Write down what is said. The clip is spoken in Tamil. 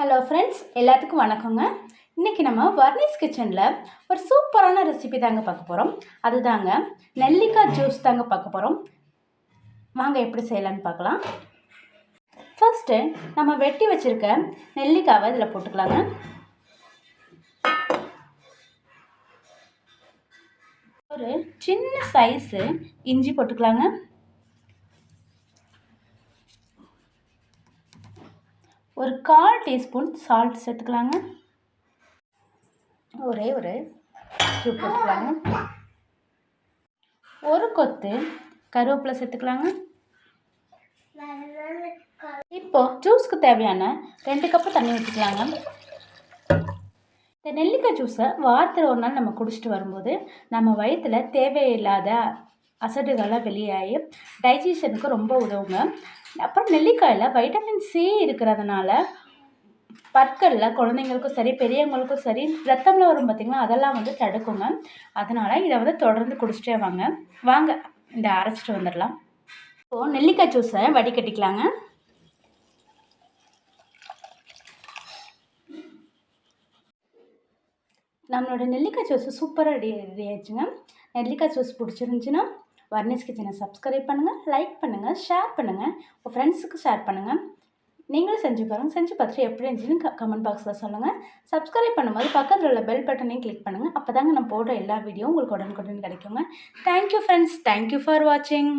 ஹலோ ஃப்ரெண்ட்ஸ் எல்லாத்துக்கும் வணக்கங்க. இன்றைக்கி நம்ம வர்னிஸ் கிச்சனில் ஒரு சூப்பரான ரெசிபி தாங்க பார்க்க போகிறோம் அதுதாங்க நெல்லிக்காய் ஜூஸ் தாங்க பார்க்க போகிறோம் வாங்க எப்படி செய்யலான்னு பார்க்கலாம். ஃபர்ஸ்ட்டு நம்ம வெட்டி வச்சுருக்க நெல்லிக்காவை இதில் போட்டுக்கலாங்க. ஒரு சின்ன சைஸு இஞ்சி போட்டுக்கலாங்க. ஒரு கால் டீஸ்பூன் சால்ட் சேர்த்துக்கலாங்க. ஒரே ஒரு உப்பு போட்டுக்கலாங்க ஒரு கொத்து கருவேப்பிலை சேர்த்துக்கலாங்க. இப்போ ஜூஸ்க்கு தேவையான ரெண்டு கப்பு தண்ணி ஊற்றிக்கலாங்க இந்த நெல்லிக்காய் ஜூஸை வாரத்தில் ஒரு நாள் நம்ம குடிச்சிட்டு வரும்போது நம்ம வயிற்றில் தேவையில்லாத அசடுகள்லாம் வெளியாகி டைஜஷனுக்கு ரொம்ப உதவுங்க. அப்புறம் நெல்லிக்காயில் வைட்டமின் சி இருக்கிறதுனால பற்களில் குழந்தைங்களுக்கும் சரி பெரியவங்களுக்கும் சரி ரத்தம்ல வரும் பார்த்திங்களா அதெல்லாம் வந்து தடுக்குங்க. அதனால் இதை வந்து தொடர்ந்து குடிச்சிட்டே வாங்க. வாங்க இந்த அரைச்சிட்டு வந்துடலாம். இப்போது நெல்லிக்காய் ஜூஸை வடிகட்டிக்கலாங்க. நம்மளோட நெல்லிக்காய் ஜூஸ் சூப்பராக ரெடி ரெடி ஆயிடுச்சுங்க. நெல்லிக்காய் ஜூஸ் பிடிச்சிருந்துச்சின்னா வர்னிஸ் கிச்சனை சப்ஸ்கிரைப் பண்ணுங்கள் லைக் பண்ணுங்கள் ஷேர் பண்ணுங்கள் உங்கள் ஃப்ரெண்ட்ஸுக்கு ஷேர் பண்ணுங்கள் நீங்களும் செஞ்சு பாருங்கள் செஞ்சு பார்த்துட்டு எப்படி இருந்துச்சுன்னு கமெண்ட் பாக்ஸில் சொல்லுங்கள் சப்ஸ்கிரைப் பண்ணும்போது பக்கத்தில் உள்ள பெல் பட்டனையும் கிளிக் பண்ணுங்கள் அப்போ தாங்க நான் போடுற எல்லா வீடியோ உங்களுக்கு உடனுக்குடன் கிடைக்குங்க. தேங்க்யூ ஃப்ரெண்ட்ஸ் தேங்க்யூ ஃபார் வாட்சிங்